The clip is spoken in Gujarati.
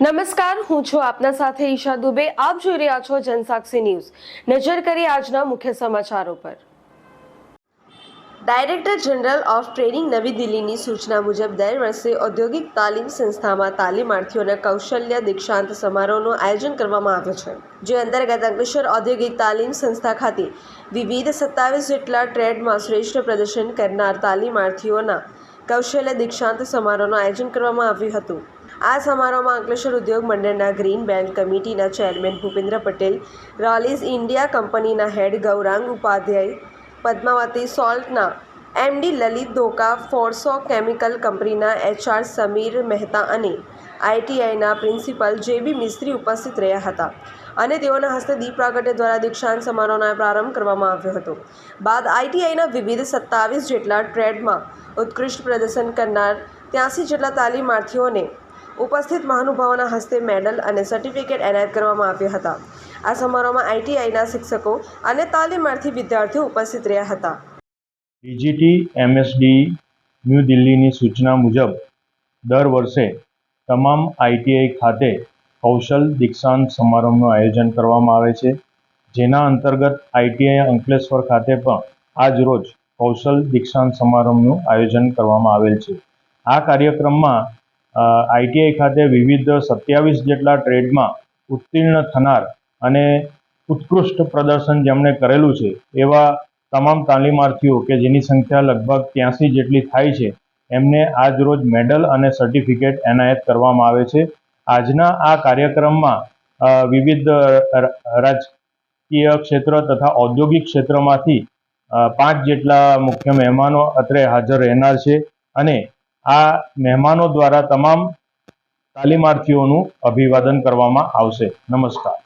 નમસ્કાર, હું છું આપના સાથે ઈશા દુબે. આપ જોઈ રહ્યા છો જનસાક્ષી ન્યૂઝ. નજર કરી આજના મુખ્ય સમાચારો પર. ડાયરેક્ટર જનરલ ઓફ ટ્રેનિંગ નવી દિલ્હીની સૂચના મુજબ દર વર્ષે ઔદ્યોગિક તાલીમ સંસ્થામાં તાલીમાર્થીઓના કૌશલ્ય દીક્ષાંત સમારોહનું આયોજન કરવામાં આવે છે, જે અંતર્ગત અંકલેશ્વર ઔદ્યોગિક તાલીમ સંસ્થા ખાતે વિવિધ સત્તાવીસ જેટલા ટ્રેડમાં શ્રેષ્ઠ પ્રદર્શન કરનાર તાલીમાર્થીઓના કૌશલ્ય દીક્ષાંત સમારોહનું આયોજન કરવામાં આવ્યું હતું. આ સમારોહમાં અંકલેશ્વર ઉદ્યોગ મંડળના ગ્રીન બેલ્ટ કમિટીના ચેરમેન ભૂપેન્દ્ર પટેલ રોલીઝ ઇન્ડિયા કંપનીના હેડ ગૌરાંગ ઉપાધ્યાય, પદ્માવતી સોલ્ટના એમડી લલિત ધોકા, ફોર્સો કેમિકલ કંપનીના એચઆર સમીર મહેતા અને આઈટીઆઈના પ્રિન્સિપલ જેબી મિસ્ત્રી ઉપસ્થિત રહ્યા હતા. અને તેઓના હસ્તે દીપ પ્રાગટ્ય દ્વારા દીક્ષાંત સમારોહનો પ્રારંભ કરવામાં આવ્યો હતો. બાદ આઈટીઆઈના વિવિધ સત્તાવીસ જેટલા ટ્રેડમાં ઉત્કૃષ્ટ પ્રદર્શન કરનાર ત્યાંસી જેટલા તાલીમાર્થીઓને ઉપસ્થિત મહાનુભાવોના હસ્તે મેડલ અને સર્ટિફિકેટ એનાયત કરવામાં આવ્યા હતા. આ સમારોહમાં આઈટીઆઈના શિક્ષકો અને તાલીમાર્થી વિદ્યાર્થીઓ ઉપસ્થિત રહ્યા હતા. ડીજીટી એમએસડી, ન્યૂ દિલ્હીની સૂચના મુજબ, દર વર્ષે તમામ આઈટીઆઈ ખાતે કૌશલ દીક્ષાંત સમારંભનું આયોજન કરવામાં આવે છે. જેના અંતર્ગત આઈટીઆઈ અંકલેશ્વર ખાતે પણ આજ રોજ કૌશલ દીક્ષાંત સમારંભનું આયોજન કરવામાં આવેલ છે. આ કાર્યક્રમમાં આઈટીઆઈ ખાતે વિવિધ સત્યાવીસ જેટલા ટ્રેડમાં ઉત્તીર્ણ થનાર અને ઉત્કૃષ્ટ પ્રદર્શન જેમણે કરેલું છે, એવા તમામ તાલીમાર્થીઓ કે જેની સંખ્યા લગભગ ત્યાંસી જેટલી થાય છે, એમને આજ રોજ મેડલ અને સર્ટિફિકેટ એનાયત કરવામાં આવે છે. આજના આ કાર્યક્રમમાં વિવિધ રાજકીય ક્ષેત્ર તથા ઔદ્યોગિક ક્ષેત્રમાંથી પાંચ જેટલા મુખ્ય મહેમાનો અત્રે હાજર રહેનાર છે અને આ મહેમાનો દ્વારા તમામ તાલીમાર્થીઓનું અભિવાદન કરવામાં આવશે. નમસ્કાર.